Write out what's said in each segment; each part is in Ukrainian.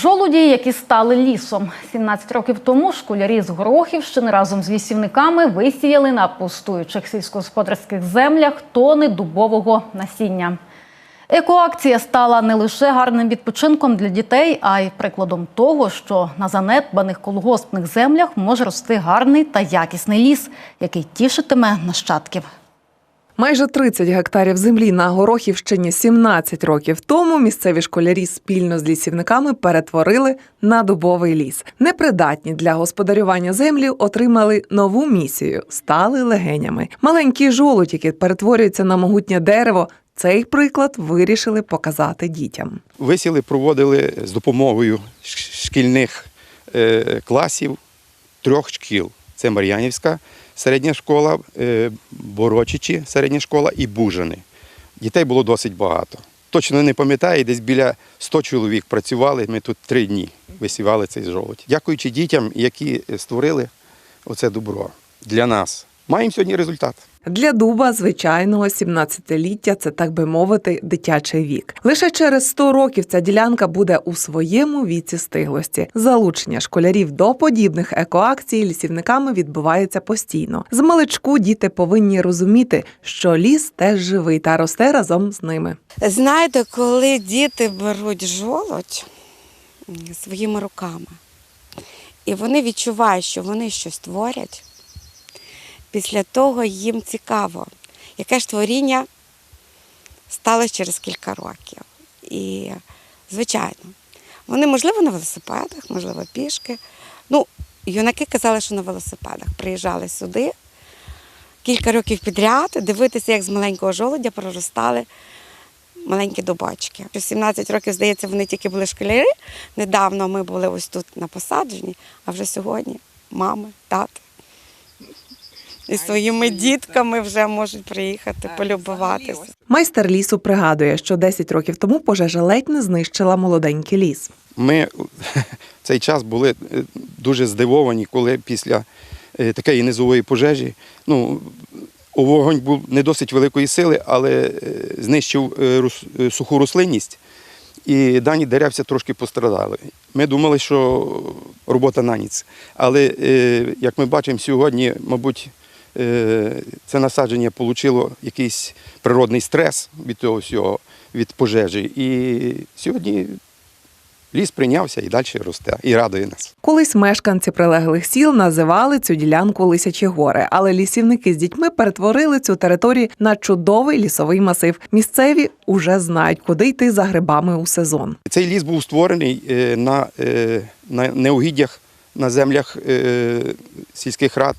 Жолуді, які стали лісом. 17 років тому школярі з Горохівщини разом з лісівниками висіяли на пустуючих сільськогосподарських землях тони дубового насіння. Екоакція стала не лише гарним відпочинком для дітей, а й прикладом того, що на занедбаних колгоспних землях може рости гарний та якісний ліс, який тішитиме нащадків. Майже 30 гектарів землі на Горохівщині 17 років тому місцеві школярі спільно з лісівниками перетворили на дубовий ліс. Непридатні для господарювання землі отримали нову місію, стали легенями. Маленький жолудь, який перетворюється на могутнє дерево. Цей приклад вирішили показати дітям. Висіли проводили з допомогою шкільних е, класів трьох шкіл. Це Мар'янівська середня школа, е, Борочичі середня школа і Бужини. Дітей було досить багато. Точно не пам'ятаю, десь біля 100 чоловік працювали. Ми тут три дні висівали цей жолудь. Дякуючи дітям, які створили оце добро для нас. Маємо сьогодні результат. Для дуба звичайного 17-ліття це так би мовити дитячий вік. Лише через 100 років ця ділянка буде у своєму віці стиглості. Залучення школярів до подібних екоакцій лісівниками відбувається постійно. З маличку діти повинні розуміти, що ліс теж живий та росте разом з ними. Знаєте, коли діти беруть жолудь м, своїми руками, і вони відчувають, що вони щось творять, після того їм цікаво, яке ж творіння сталося через кілька років. І, звичайно, вони, можливо, на велосипедах, можливо, пішки. Ну, юнаки казали, що на велосипедах приїжджали сюди кілька років підряд, дивитися, як з маленького жолудя проростали маленькі дубочки. 17 років, здається, вони тільки були школяри. Недавно ми були ось тут на посадженні, а вже сьогодні мами, тати. І своїми дітками вже можуть приїхати полюбуватися. Майстер лісу пригадує, що 10 років тому пожежа ледь не знищила молоденький ліс. Ми в цей час були е, дуже здивовані, коли після е, такої низової пожежі, ну, вогонь був не досить великої сили, але е, знищив суху рослинність, і дані деревця трошки пострадали. Ми думали, що робота на ніц. Але, як ми бачимо сьогодні, мабуть, це насадження отримало якийсь природний стрес від того всього, від пожежі. І сьогодні Ліс прийнявся і далі росте, і радує нас. Колись мешканці прилеглих сіл називали цю ділянку Лисячі гори, але лісівники з дітьми перетворили цю територію на чудовий лісовий масив. Місцеві уже знають, куди йти за грибами у сезон. Цей ліс був створений е, на, е, на неугіддях на землях е, сільських рад,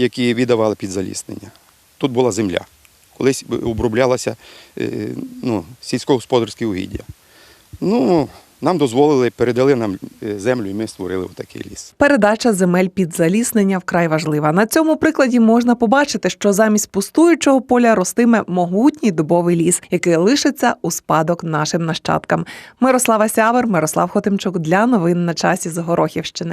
які віддавали під заліснення. Тут була земля. Колись оброблялося е, ну, сільськогосподарські угіддя. Ну, нам дозволили, передали нам е, землю, і ми створили такий ліс. Передача земель під заліснення вкрай важлива. На цьому прикладі можна побачити, що замість пустуючого поля ростиме могутній дубовий ліс, який лишиться у спадок нашим нащадкам. Мирослава Сявер, Мирослав Хотимчук для новин на часі з Горохівщини.